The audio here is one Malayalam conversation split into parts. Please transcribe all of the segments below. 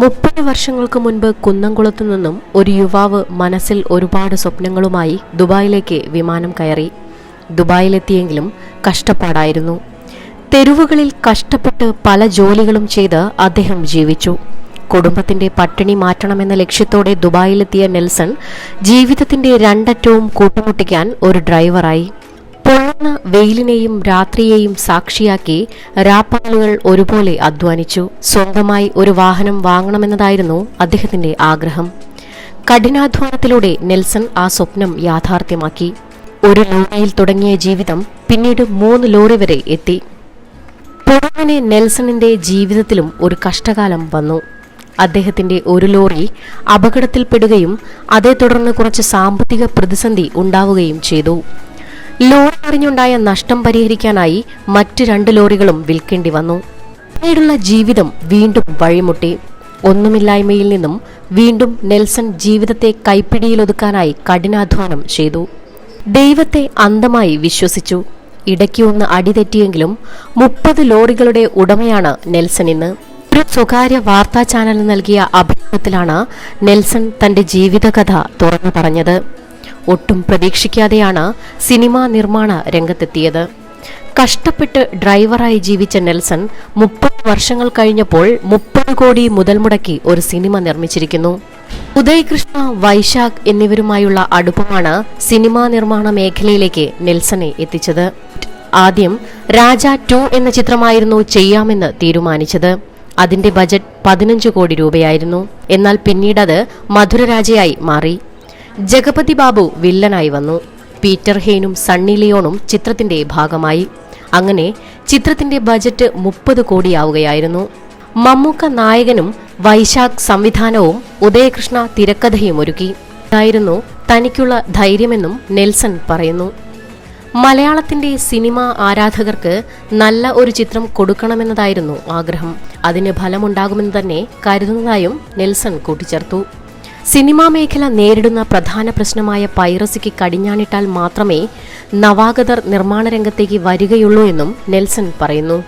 മുപ്പത് വർഷങ്ങൾക്ക് മുൻപ് കുന്നംകുളത്തു നിന്നും ഒരു യുവാവ് മനസ്സിൽ ഒരുപാട് സ്വപ്നങ്ങളുമായി ദുബായിലേക്ക് വിമാനം കയറി. ദുബായിലെത്തിയെങ്കിലും കഷ്ടപ്പാടായിരുന്നു. തെരുവുകളിൽ കഷ്ടപ്പെട്ട് പല ജോലികളും ചെയ്ത് അദ്ദേഹം ജീവിച്ചു. കുടുംബത്തിന്റെ പട്ടിണി മാറ്റണമെന്ന ലക്ഷ്യത്തോടെ ദുബായിലെത്തിയ നെൽസൺ ജീവിതത്തിന്റെ രണ്ടറ്റവും കൂട്ടുമുട്ടിക്കാൻ ഒരു ഡ്രൈവറായി. പൊള്ളുന്ന വെയിലിനെയും രാത്രിയെയും സാക്ഷിയാക്കി രാപ്പാലുകൾ ഒരുപോലെ അധ്വാനിച്ചു. സ്വന്തമായി ഒരു വാഹനം വാങ്ങണമെന്നതായിരുന്നു അദ്ദേഹത്തിന്റെ ആഗ്രഹം. കഠിനാധ്വാനത്തിലൂടെ നെൽസൺ ആ സ്വപ്നം യാഥാർത്ഥ്യമാക്കി. ഒരു ലോറിയിൽ തുടങ്ങിയ ജീവിതം പിന്നീട് മൂന്ന് ലോറി വരെ എത്തി. പൊടുന്നനെ നെൽസണിന്റെ ജീവിതത്തിലും ഒരു കഷ്ടകാലം വന്നു. അദ്ദേഹത്തിന്റെ ഒരു ലോറി അപകടത്തിൽപ്പെടുകയും അതേ തുടർന്ന് കുറച്ച് സാമ്പത്തിക പ്രതിസന്ധി ഉണ്ടാവുകയും ചെയ്തു. ലോറി അറിഞ്ഞുണ്ടായ നഷ്ടം പരിഹരിക്കാനായി മറ്റ് രണ്ട് ലോറികളും വിൽക്കേണ്ടി വന്നു. പിന്നീടുള്ള ജീവിതം വീണ്ടും വഴിമുട്ടി. ഒന്നുമില്ലായ്മയിൽ നിന്നും വീണ്ടും നെൽസൺ ജീവിതത്തെ കൈപ്പിടിയിലൊതുക്കാനായി കഠിനാധ്വാനം ചെയ്തു. ദൈവത്തെ അന്ധമായി വിശ്വസിച്ചു. ഇടയ്ക്ക് ഒന്ന് അടിതെറ്റിയെങ്കിലും മുപ്പത് ലോറികളുടെ ഉടമയാണ് നെൽസൺ ഇന്ന്. ഒരു സ്വകാര്യ വാർത്താ ചാനലിന് നൽകിയ അഭിമുഖത്തിലാണ് നെൽസൺ തന്റെ ജീവിതകഥ തുറന്നു പറഞ്ഞത്. ഒട്ടും പ്രതീക്ഷിക്കാതെയാണ് സിനിമാ നിർമ്മാണ രംഗത്തെത്തിയത്. കഷ്ടപ്പെട്ട് ഡ്രൈവറായി ജീവിച്ച നെൽസൺ മുപ്പത് വർഷങ്ങൾ കഴിഞ്ഞപ്പോൾ മുപ്പത് കോടി മുതൽ മുടക്കി ഒരു സിനിമ നിർമ്മിച്ചിരിക്കുന്നു. ഉദയകൃഷ്ണ വൈശാഖ് എന്നിവരുമായുള്ള അടുപ്പമാണ് സിനിമാ നിർമ്മാണ മേഖലയിലേക്ക് നെൽസനെ എത്തിച്ചത്. ആദ്യം രാജ ടു എന്ന ചിത്രമായിരുന്നു ചെയ്യാമെന്ന് തീരുമാനിച്ചത്. അതിന്റെ ബജറ്റ് പതിനഞ്ച് കോടി രൂപയായിരുന്നു. എന്നാൽ പിന്നീടത് മധുരരാജയായി മാറി. ജഗപതി ബാബു വില്ലനായി വന്നു. പീറ്റർ ഹെയ്നും സണ്ണി ലിയോണും ചിത്രത്തിന്റെ ഭാഗമായി. അങ്ങനെ ചിത്രത്തിന്റെ ബജറ്റ് മുപ്പത് കോടിയാവുകയായിരുന്നു. മമ്മൂക്ക നായകനും വൈശാഖ് സംവിധാനവും ഉദയകൃഷ്ണ തിരക്കഥയും ഒരുക്കി. ഇതായിരുന്നു തനിക്കുള്ള ധൈര്യമെന്നും നെൽസൺ പറയുന്നു. മലയാളത്തിന്റെ സിനിമ ആരാധകർക്ക് നല്ല ഒരു ചിത്രം കൊടുക്കണമെന്നതായിരുന്നു ആഗ്രഹം. അതിന് ഫലമുണ്ടാകുമെന്ന് തന്നെ കരുതുന്നതായും നെൽസൺ കൂട്ടിച്ചേർത്തു. സിനിമാ മേഖല നേരിടുന്ന പ്രധാന പ്രശ്നമായ പൈറസിക്ക് കടിഞ്ഞാണിട്ടാൽ മാത്രമേ നവാഗതർ നിർമ്മാണ രംഗത്തേക്ക് വരികയുള്ളൂ എന്നും നെൽസൺ പറയുന്നു.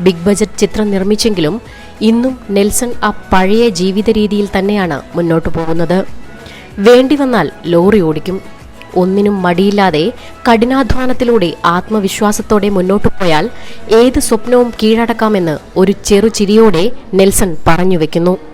ബിഗ് ബജറ്റ് ചിത്രം നിർമ്മിച്ചെങ്കിലും ഇന്നും നെൽസൺ ആ പഴയ ജീവിത രീതിയിൽ തന്നെയാണ് മുന്നോട്ട് പോകുന്നത്. വേണ്ടി വന്നാൽ ലോറി ഓടിക്കും. ഒന്നിനും മടിയില്ലാതെ കഠിനാധ്വാനത്തിലൂടെ ആത്മവിശ്വാസത്തോടെ മുന്നോട്ട് പോയാൽ ഏത് സ്വപ്നവും കീഴടക്കാമെന്ന് ഒരു ചെറുചിരിയോടെ നെൽസൺ പറഞ്ഞു വെക്കുന്നു.